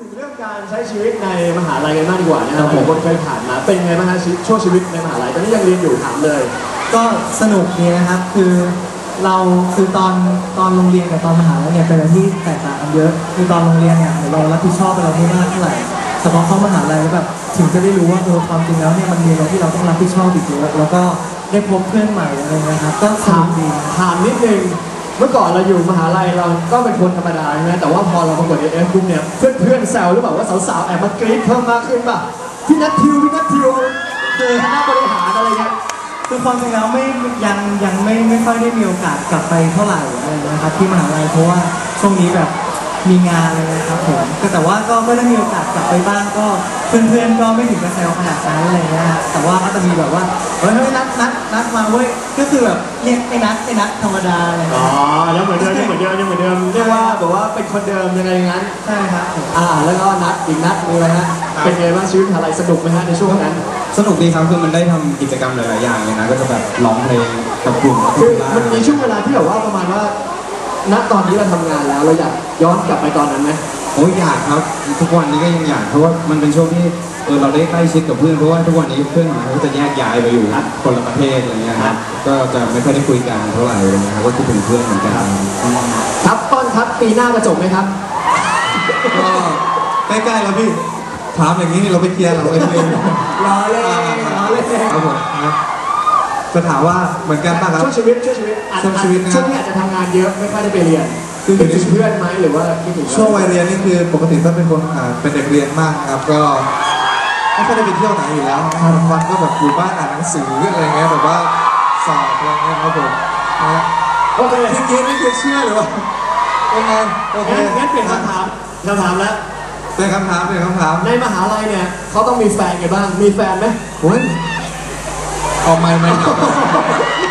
ถึงเรื่องการใช้ชีวิตในมหาลัยกันบ้างดีกว่านะครับผมคนเคยผ่านมา เป็นไงบ้างฮะชีวิตช่วงชีวิตในมหาลัยตอนนี้ยังเรียนอยู่ถามเลย ก็สนุกดีนะครับคือเราคือตอนตอนโรงเรียนกับตอนมหาลัยเนี่ยเป็นอะไรที่แตกต่างกันเยอะ คือตอนโรงเรียนเนี่ยเรารับผิดชอบอะไรไม่มากเท่าไหร่แต่พอเข้ามหาลัยแล้วแบบถึงจะได้รู้ว่าเออความจริงแล้วเนี่ยมันมีอะไรที่เราต้องรับผิดชอบอีกเยอะแล้วก็ได้พบเพื่อนใหม่อะไรนะครับก็สถานุมกดี ถามนิดนึง เมื่อก่อนเราอยู่มหาลัยเราก็เป็นคนธรรมดาใช่ไหมแต่ว่าพอเราประกวดเอฟกรุ๊ปเนี่ยเพื่อนเพื่อนๆแซวหรือเปล่าว่าสาวๆแอบมากรี๊ดเพิ่มมากขึ้นป่ะพี่นัททิวพี่นัททิวเจอคณะบริหารอะไรเงี้ยคือความจริงแล้วไม่ยังยังไม่ไม่ค่อยได้มีโอกาสกลับไปเท่าไหร่อะไรนะครับที่มหาลัยเพราะว่าช่วงนี้แบบ มีงานเลยนะครับผมก็แต่ว่าก็ไม่ได้มีโอกาสกลับไปบ้างก็เพื่อนๆก็ไม่ถึงกับแซวขนาดนั้นอะไรเงี้ยฮะแต่ว่าก็จะมีแบบว่าเฮ้ยเฮ้ยนัดนัดนัดมาเว้ยก็คือแบบเรียกไอ้นัดไอ้นัดธรรมดาอะไรอ๋อเงี้ยยังเหมือนเดิมยังเหมือนเดิมยังเหมือนเดิมเรียกว่าแบบว่าเป็นคนเดิมยังไงอย่างนั้น ใช่ครับผม อ่า แล้วก็นัดอีกนัดมีอะไรฮะ เป็นไงบ้างชีวิตมหาลัยสนุกไหมฮะในช่วงนั้น สนุกดีครับคือมันได้ทำกิจกรรมหลาย ๆ อย่างเลยนะ ก็จะแบบร้องเพลงกับกลุ่มคือมันมีช่วงเวลาที่แบบว่าประมาณว่า ณตอนนี้เราทำงานแล้วเราอยากย้อนกลับไปตอนนั้นไหมโอ้ยอยากครับ ทุกวันนี้ก็ยังอยากเพราะว่ามันเป็นช่วงที่เออเราได้ใกล้ชิดกับเพื่อนเพราะว่าทุกวันนี้เพื่อนของเราก็จะแยกย้ายไปอยู่คนละประเทศอะไรเงี้ยครับก็จะไม่ค่อยได้คุยกันเท่าไหร่อะไรเงี้ยครับก็คิดถึงเพื่อนเหมือนกันครับต้นครับปีหน้าจะจบไหมครับก็ใกล้ๆแล้วพี่ถามอย่างนี้นี่เราไปเคลียร์เราเองเองรอเลยรอเลยครับผมนะ จะถามว่าเหมือนกันป่ะครับ ช่วงชีวิตช่วงชีวิตอาจช่วงชีวิตนะครับช่วงที่อาจจะทำงานเยอะไม่ค่อยได้ไปเรียนคือคิดถึงเพื่อนไหมหรือว่าคิดถึงช่วงวัยเรียนนี่คือปกติถ้าเป็นคนอ่าเป็นเด็กเรียนมากนะครับก็ไม่ค่อยได้ไปเที่ยวไหนอยู่แล้วนะครับวันๆก็แบบอยู่บ้านอ่านหนังสืออะไรเงี้ยแบบว่าสอบอะไรเงี้ยครับผมนะฮะโอเคพี่เกดนี่คือเชื่อหรือว่าเป็นไงโอเคงั้นงั้นเปลี่ยนคำถามคำถามแล้วเป็นคำถามเป็นคำถามในมหาลัยเนี่ยเขาต้องมีแฟนกันบ้างมีแฟนไหม โอ้ย เอาไม่ไม่เอา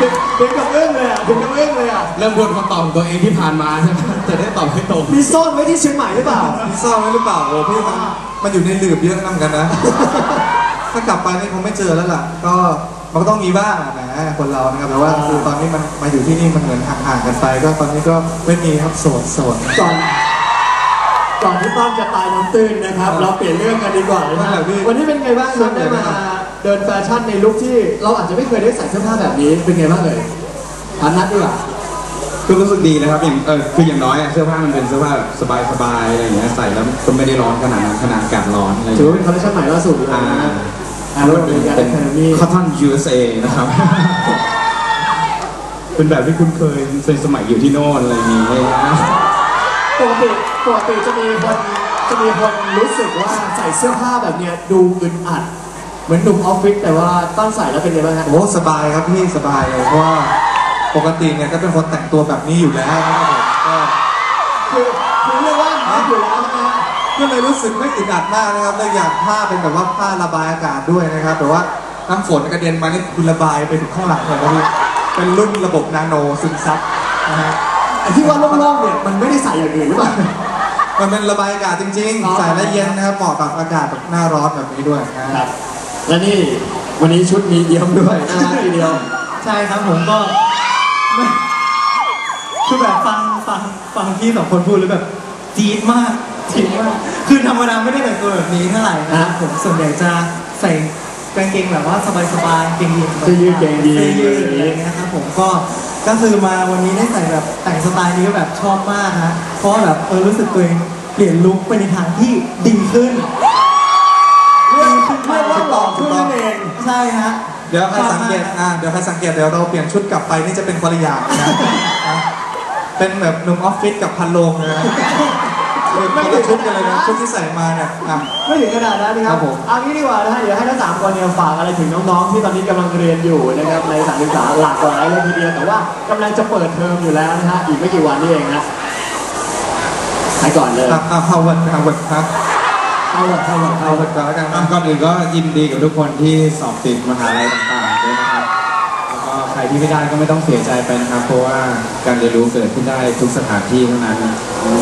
ถึงถึงกับอึ้งเลยอะถึงกับอึ้งเลยอะเริ่มบนคำตอบของตัวเองที่ผ่านมาใช่ไหมจะได้ตอบให้ตรงมีซ่อนไว้ที่เชียงใหม่หรือเปล่าพี่เศร้าไหมหรือเปล่าโอ้พี่มันมันอยู่ในหลืบเยอะนะเหมือนกันนะ ถ้ากลับไปนี่คงไม่เจอแล้วล่ะ ก็มันก็ต้องมีบ้างอะแหมคนเรานะครับแต่ว่าคือตอนนี้มันมาอยู่ที่นี่มันเหมือนห่างๆกันไป ก็ตอนนี้ก็ไม่มีครับโสดโสดก่อนก่อนที่ต้อมจะตายน้ำตื้นนะครับ เราเปลี่ยนเรื่องกันดีกว่านะว่าแบบพี่วันนี้เป็นไงบ้างครับได้มา เดินแฟชั่นในลุคที่เราอาจจะไม่เคยได้ใส่เสื้อผ้าแบบนี้เป็นไงบ้างเลยถามนัดดีกว่าก็รู้สึกดีนะครับอย่างเออคืออย่างน้อยอะเสื้อผ้ามันเป็นเสื้อผ้าแบบสบายๆอะไรอย่างเงี้ยใส่แล้วก็ไม่ได้ร้อนขนาดนั้นขนาดอากาศร้อนอะไรอย่างถือเงี้ยว่าเป็นคอลเลคชันใหม่ล่าสุดเลยอ่านะอ่าแล้วเป็นการเป็นแคนามี Cotton USA นะครับ เป็นแบบที่คุ้นเคยเป็นสมัยอยู่ที่โน่นอะไรอย่างเงี้ยปกติปกติจะมีคนจะมีคนรู้สึกว่าใส่เสื้อผ้าแบบเนี้ยดูอึดอัด เหมือนหนุ่มออฟฟิศแต่ว่าต้นใส่แล้วเป็นไงบ้างฮะโอ้สบายครับพี่สบายเลยเพราะว่าปกติเนี่ยก็เป็นคนแต่งตัวแบบนี้อยู่แล้วนะครับผมก็คือคือเรียกว่าหาอยู่แล้วนะฮะก็เลยรู้สึกไม่อึดอัดมากนะครับเลยอยากผ้าเป็นแบบว่าผ้าระบายอากาศด้วยนะครับแต่ว่าน้ำฝนกระเด็นมานี่คุณระบายไปถึงข้างหลังเลยนะพี่เป็นรุ่นระบบนาโนซึมซับนะฮะไอ้ที่ว่าโล่งๆเนี่ยมันไม่ได้ใส่อย่างอื่นหรือเปล่า มันเป็นระบายอากาศจริงอ๋อๆใส่แล้วเย็นนะครับเหมาะกับอากาศแบบหน้าร้อนแบบนี้ด้วยนะคครัรับบ และนี่วันนี้ชุดมีเยี่ยมด้วยน่ารักทีเดียว ใช่ครับผมก็ไม่คือแบบฟังฟังฟังพี่สองคนพูดแล้วแบบจี๊ดมากจี๊ดมาก คือธรรมดาไม่ได้แต่งตัวแบบนี้เท่าไหร่นะครับผมส่วนใหญ่จะใส่กางเกงแบบว่าสบายๆกางเกงยีนเสื้อยืดเกงยีนเสื้อยืดอะไรอย่างเงี้ยครับผมก็ก็คือมาวันนี้ได้ใส่แบบแต่งสไตล์นี้ก็แบบชอบมากฮะเพราะว่าแบบเออรู้สึกตัวเองเปลี่ยนลุคไปในทางที่ดีขึ้น ใช่ฮะเดี๋ยวใครสังเกตอ่าเดี๋ยวใครสังเกตเดี๋ยวเราเปลี่ยนชุดกลับไปนี่จะเป็นคนละอย่างนะนะเป็นแบบหนุ่มออฟฟิศกับพันโลงเลยนะเป็นคนละชุดกันเลยนะชุดที่ใส่มาเนี่ยอะ ไม่ถึงขนาดนั้นนะคครัรับบผม เอางี้ดีกว่านะฮะเดี๋ยวให้ทั้งสามคนเนี่ยฝากอะไรถึงน้องๆที่ตอนนี้กำลังเรียนอยู่นะครับในสถานศึกษาหลากหลายเลยทีเดียวแต่ว่ากำลังจะเปิดเทอมอยู่แล้วนะฮะอีกไม่กี่วันนี่เองนะใครก่อนเลย อะอะฮาวเวิร์ดฮาวเวิร์ดครับ เอาละเอาละฮาเอาวเวิละร์ดก่อนแล้วกันอะนะก่อนอื่นก็ยินดีกับทุกคนที่สอบติดมหาลัยต่างๆด้วยนะครับ แล้วก็ใครที่ไม่ได้ก็ไม่ต้องเสียใจไปนะครับ เพราะว่าการเรียนรู้เกิดขึ้นได้ทุกสถานที่เท่านั้น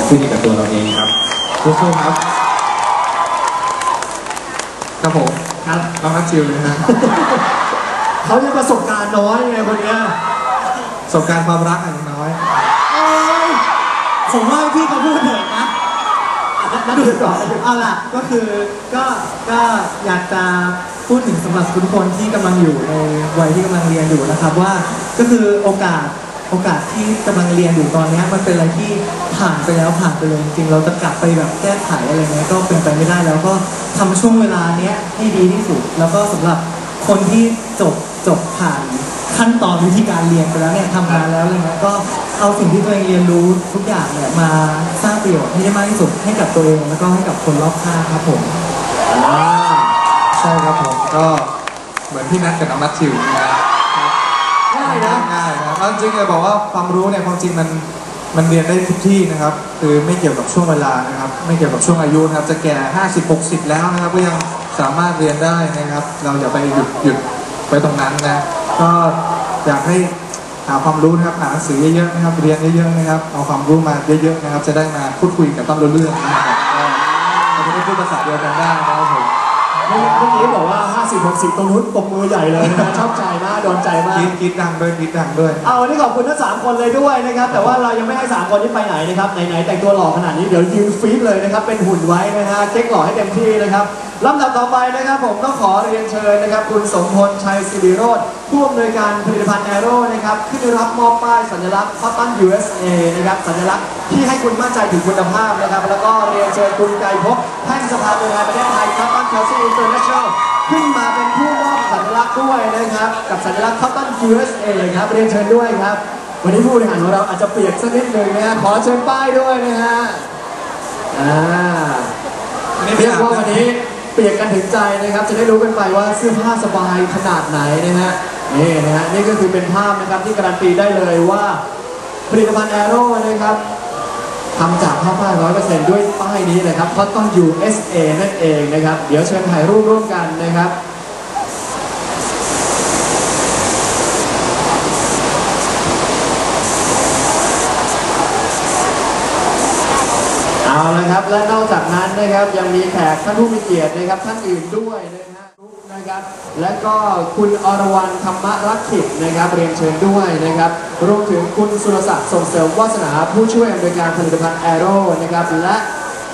ขึ้นอยู่กับตัวเราเองครับสู้ๆครับครับผมครับน้องนัทชิวนะฮะเขาจะประสบการณ์น้อยไงคนเนี้ยประสบการณ์ความรักอะอย่างน้อยผมว่าพี่เขาพูดเถอะนะ นัดทิวก่อเอาล่ะก็คือก็ก็อยากจะพูดถึงสำหรับทุกคนที่กำลังอยู่ในวัยที่กำลังเรียนอยู่นะครับว่าก็คือโอกาสโอกาสที่กำลังเรียนอยู่ตอนเนี้ยมันเป็นอะไรที่ผ่านไปแล้วผ่านไปเลยจริงๆเราจะกลับไปแบบแก้ไขอะไรเงี้ยก็เป็นไปไม่ได้แล้วก็ทำช่วงเวลาเนี้ยให้ดีที่สุด แล้วก็สำหรับคนที่จบจบผ่านขั้นตอนวิธีการเรียนไปแล้วเนี่ยทำงานแล้วอะไรเงี้ยก็ เอาสิ่งที่ตัวเองเรียนรู้ทุกอย่างเนี่ยมาสร้างประโยชน์ให้ได้มากที่สุดให้กับตัวเองแล้วก็ให้กับคนรอบข้างครับผมอ่าใช่ครับผมก็เหมือนพี่นัทกับน้องนัททิวนะง่ายนะง่ายนะครับเอาจริงๆจะบอกว่าความรู้เนี่ยความจริงมันมันเรียนได้ทุกที่นะครับ คือไม่เกี่ยวกับช่วงเวลานะครับ ไม่เกี่ยวกับช่วงอายุนะครับ จะแก่ 50 60 แล้วนะครับ ก็ยังสามารถเรียนได้นะครับ เราอย่าไปหยุดหยุดไปตรงนั้นนะ ก็อยากให้ หาความรู้นะครับหาหนังสือเยอะๆนะครับเรียนเยอะๆนะครับเอาความรู้มาเยอะๆนะครับ จะได้มาพูดคุยกับต้มรู้เรื่องนะครับก็จะได้พูดภาษาเดียวกันได้นะครับผม เมื่อกี้บอกว่า 50 60 ตรงนู้นปมมือใหญ่เลยนะชอบใจมากโดนใจมากคิดคิดดังด้วยคิดดังด้วย เอาวันนี้ขอบคุณทั้งสามคนเลยด้วยนะครับ แต่ว่าเรายังไม่ให้สามคนนี้ไปไหนนะครับ ไหนๆแต่งตัวหล่อขนาดนี้เดี๋ยวยืนฟีดเลยนะครับ เป็นหุ่นไว้นะฮะเก๊กหล่อให้เต็มที่นะครับลำดับต่อไปนะครับ ผมต้องขอเรียนเชิญนะครับ คุณสมพลชัยศิริโรธผู้อำนวยการผลิตภัณฑ์แอโร่นะครับขึ้นรับมอบป้ายสัญลักษณ์คอตตัน USA นะครับสัญลักษณ์ ที่ให้คุณมั่นใจถึงคุณภาพนะครับ แล้วก็เรียนเชิญคุณไกรภพแท่งสภาตัวแทนประเทศไทยคอตตันคาซีอินเตอร์เนชั่นแนลขึ้นมาเป็นผู้มอบสัญลักษณ์ด้วยนะครับ กับสัญลักษณ์ Cotton USA ครับเรียนเชิญด้วยครับ วันนี้ผู้บริหารของเราอาจจะเปียกสักนิดหนึ่งนะฮะขอเชิญป้ายด้วยนะฮะอ่าอันนี้เรียกว่าวันนี้เปียกกันถึงใจนะครับ จะได้รู้กันไปว่าเสื้อผ้าสบายขนาดไหนนะฮะนี่นะฮะนี่ก็คือเป็นภาพนะครับที่การันตีได้เลยว่าผลิตภัณฑ์แอโร่นะครับ ทำจากผ้าฝ้ายร้อยเปอร์เซ็นต์ด้วยป้ายนี้เลยครับ Cotton USA นั่นเองนะครับ เดี๋ยวเชิญถ่ายรูปร่วมกันนะครับเอาละครับและนอกจากนั้นนะครับยังมีแขกท่านผู้มีเกียรตินะครับท่านอื่นด้วยนะฮะ นะครับ และก็คุณอรวรรณธรรมรักขิตนะครับ เรียนเชิญด้วยนะครับ รวมถึงคุณสุรศักดิ์ส่งเสริมวาสนาผู้ช่วยอำนวยการผลิตภัณฑ์แอโร่นะครับ และ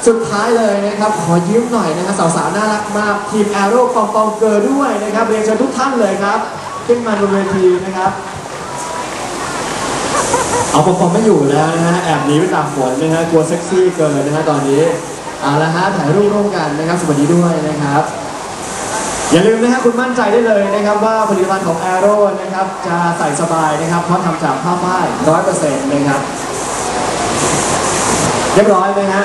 สุดท้ายเลยนะครับ ขอยืมหน่อยนะครับสาวๆ น่ารักมาก ทีมแอโร่ปองปองเกอร์ด้วยนะครับ เรียนเชิญทุกท่านเลยครับ ขึ้นมาบนเวทีนะครับเอาปอมไม่อยู่แล้วนะฮะแอบหนีไปตากฝนนะฮะกลัวเซ็กซี่เกินนะฮะตอนนี้เอาละฮะถ่ายรูปร่วมกันนะครับ สวัสดีด้วยนะครับ อย่าลืมนะฮะคุณมั่นใจได้เลยนะครับว่าผลิตภัณฑ์ของ a อโร่นะครับจะใส่สบายนะครับเพราะทำจากผ้าฝ้ายร้อยเปอร์เซ็นต์นะครับเรียบร้อยไหมฮะ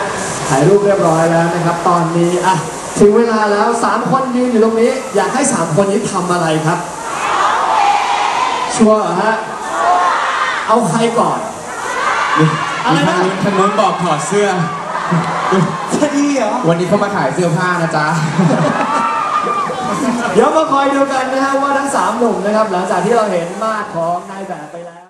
ถ่ายรูปเรียบร้อยแล้วนะครับ ตอนนี้อะถึงเวลาแล้วสามคนยืนอยู่ตรงนี้ อยากให้สามคนนี้ทำอะไรครับ ชัวร์เหรอฮะเอาใครก่อนอะไรนะทางนู้นทางนู้นบอกถอดเสื้อจะดีเหรอวันนี้เขามาขายเสื้อผ้านะจ๊ะ เดี๋ยวมาคอยดูกันนะฮะว่าทั้งสามหนุ่มนะครับ หลังจากที่เราเห็นมาดของนายแบบไปแล้ว